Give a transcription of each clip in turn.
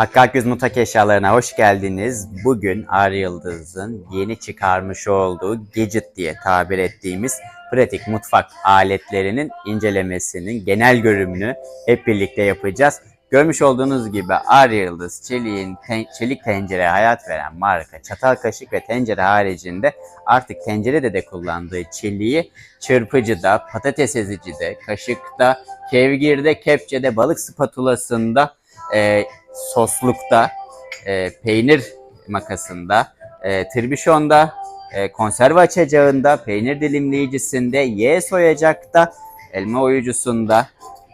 Hakkı Akgüz Mutfak Eşyalarına hoş geldiniz. Bugün Ağrı Yıldız'ın yeni çıkarmış olduğu Gadget diye tabir ettiğimiz pratik mutfak aletlerinin incelemesinin genel görümünü hep birlikte yapacağız. Görmüş olduğunuz gibi Ağrı Yıldız çeliğin ten- çelik tencereye hayat veren marka çatal kaşık ve tencere haricinde artık tencerede de kullandığı çeliği çırpıcıda, patates ezicide, kaşıkta, kevgirde, kepçede, balık spatulasında, e, soslukta, e, peynir makasında, e, tirbişonda, e, konserve açacağında, peynir dilimleyicisinde, ye soyacakta, elma oyucusunda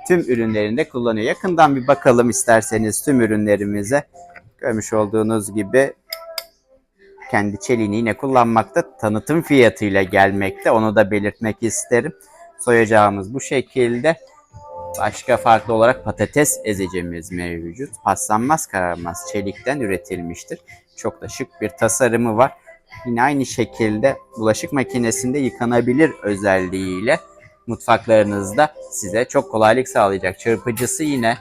tüm ürünlerinde kullanıyor. Yakından bir bakalım isterseniz tüm ürünlerimize. Görmüş olduğunuz gibi kendi çeliğini yine kullanmakta. Tanıtım fiyatıyla gelmekte. Onu da belirtmek isterim. Soyacağımız bu şekilde. Başka farklı olarak patates ezicimiz mevcut. Paslanmaz kararmaz çelikten üretilmiştir. Çok da şık bir tasarımı var. Yine aynı şekilde bulaşık makinesinde yıkanabilir özelliğiyle mutfaklarınızda size çok kolaylık sağlayacak. Çırpıcısı yine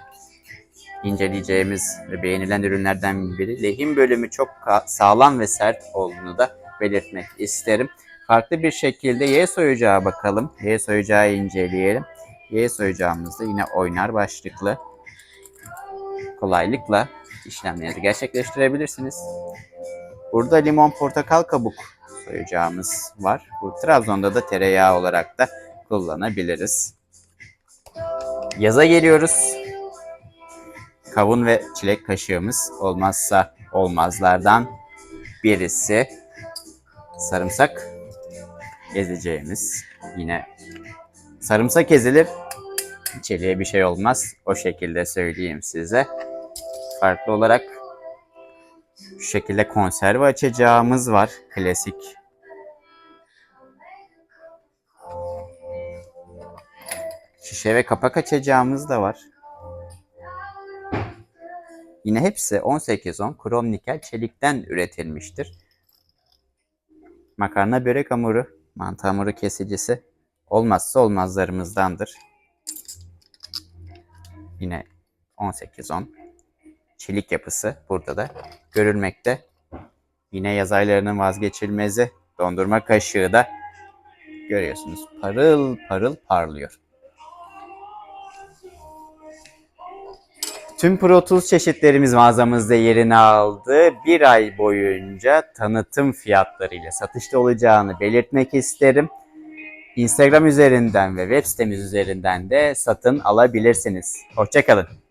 inceleyeceğimiz ve beğenilen ürünlerden biri. Lehim bölümü çok sağlam ve sert olduğunu da belirtmek isterim. Farklı bir şekilde Y soyacağı bakalım. Y soyacağı inceleyelim. Y soyacağımızda yine oynar başlıklı kolaylıkla işlemlerinizi gerçekleştirebilirsiniz. Burada limon portakal kabuk soyacağımız var. Bu Trabzon'da da tereyağı olarak da kullanabiliriz. Yaza geliyoruz. Kavun ve çilek kaşığımız olmazsa olmazlardan birisi. Sarımsak ezeceğimiz yine sarımsak ezilir çeliğe bir şey olmaz. O şekilde söyleyeyim size. Farklı olarak şu şekilde konserve açacağımız var. Klasik. Şişe ve kapak açacağımız da var. Yine hepsi 18-10 krom nikel çelikten üretilmiştir. Makarna börek hamuru, mantı hamuru kesicisi olmazsa olmazlarımızdandır. Yine 18-10 çelik yapısı burada da görülmekte. Yine yaz aylarının vazgeçilmezi dondurma kaşığı da görüyorsunuz parıl parıl parlıyor. Tüm Pro Tools çeşitlerimiz mağazamızda yerini aldı. Bir ay boyunca tanıtım fiyatlarıyla satışta olacağını belirtmek isterim. Instagram üzerinden ve web sitemiz üzerinden de satın alabilirsiniz. Hoşçakalın.